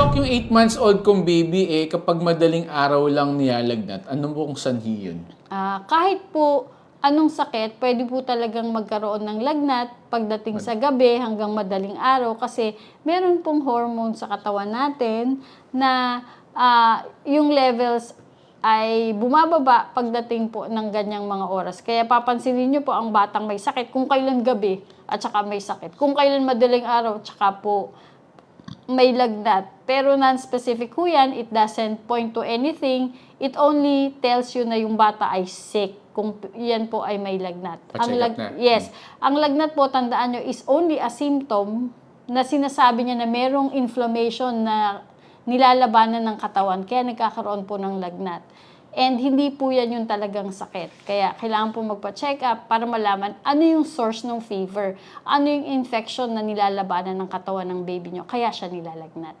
Doc, yung 8 months old kong baby, eh, kapag madaling araw lang nilalagnat, ano po kung sanhi yun? Ah, kahit po anong sakit, pwede po talagang magkaroon ng lagnat pagdating sa gabi hanggang madaling araw kasi meron pong hormone sa katawan natin na ah, yung levels ay bumababa pagdating po ng ganyang mga oras. Kaya papansinin niyo po ang batang may sakit kung kailan gabi at saka may sakit. Kung kailan madaling araw at saka po may lagnat. Pero non-specific ho yan, it doesn't point to anything. It only tells you na yung bata ay sick kung yan po ay may lagnat. Pa-check up na. Yes. Ang lagnat po, tandaan nyo, is only a symptom na sinasabi niya na merong inflammation na nilalabanan ng katawan. Kaya nagkakaroon po ng lagnat. And hindi po yan yung talagang sakit. Kaya kailangan po magpa-check up para malaman ano yung source ng fever, ano yung infection na nilalabanan ng katawan ng baby nyo. Kaya siya nilalagnat.